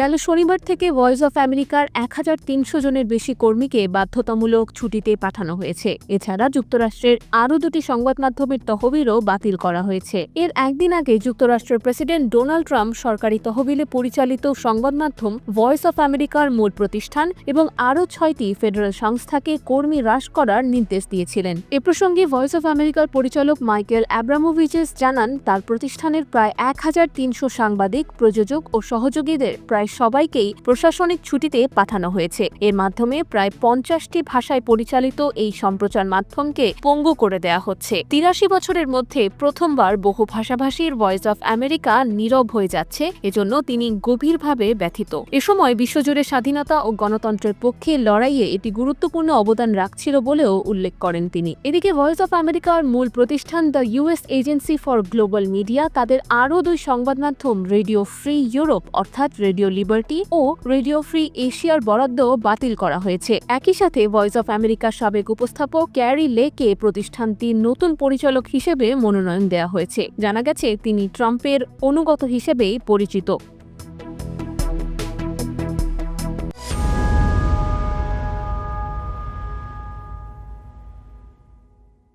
গেল শনিবার থেকে ভয়েস অফ আমেরিকার এক হাজার তিনশো জনের বেশি কর্মীকে বাধ্যতামূলক ছুটিতে পাঠানো হয়েছে। এছাড়া যুক্তরাষ্ট্রের আরও দুটি সংবাদ মাধ্যমের তহবিলও বাতিল করা হয়েছে। এর একদিন আগে যুক্তরাষ্ট্রের প্রেসিডেন্ট ডোনাল্ড ট্রাম্প সরকারি তহবিলে পরিচালিত সংবাদ মাধ্যম ভয়েস অফ আমেরিকার মূল প্রতিষ্ঠান এবং আরও ছয়টি ফেডারেল সংস্থাকে কর্মী হ্রাস করার নির্দেশ দিয়েছিলেন। এ প্রসঙ্গে ভয়েস অফ আমেরিকার পরিচালক মাইকেল অ্যাব্রামোভিচেস জানান, তার প্রতিষ্ঠানের প্রায় এক হাজার তিনশো সাংবাদিক, প্রযোজক ও সহযোগীদের প্রায় সবাইকেই প্রশাসনিক ছুটিতে পাঠানো হয়েছে। এর মাধ্যমে প্রায় পঞ্চাশটি ভাষায় পরিচালিত এই সম্প্রচার মাধ্যমকে পঙ্গু করে দেয়া হচ্ছে। তিরাশি বছরের মধ্যে প্রথমবার বহু ভাষাভাষীর ভয়েস অফ আমেরিকা নীরব হয়ে যাচ্ছে, এজন্য তিনি গভীরভাবে ব্যথিত। এ সময় বিশ্বজুড়ে স্বাধীনতা ও গণতন্ত্রের পক্ষে লড়াইয়ে এটি গুরুত্বপূর্ণ অবদান রাখছিল বলেও উল্লেখ করেন তিনি। এদিকে ভয়েস অফ আমেরিকার মূল প্রতিষ্ঠান the US agency for global media তাদের আরও দুই সংবাদ মাধ্যম রেডিও ফ্রি ইউরোপ অর্থাৎ রেডিও লিবার্টি ও রেডিও ফ্রি এশিয়ার বরাদ্দ বাতিল করা হয়েছে। একই সাথে ভয়েস অফ আমেরিকার সাবেক উপস্থাপক ক্যারি লেকে প্রতিষ্ঠানটির নতুন পরিচালক হিসেবে মনোনয়ন দেওয়া হয়েছে। জানা গেছে, তিনি ট্রাম্পের অনুগত হিসেবেই পরিচিত।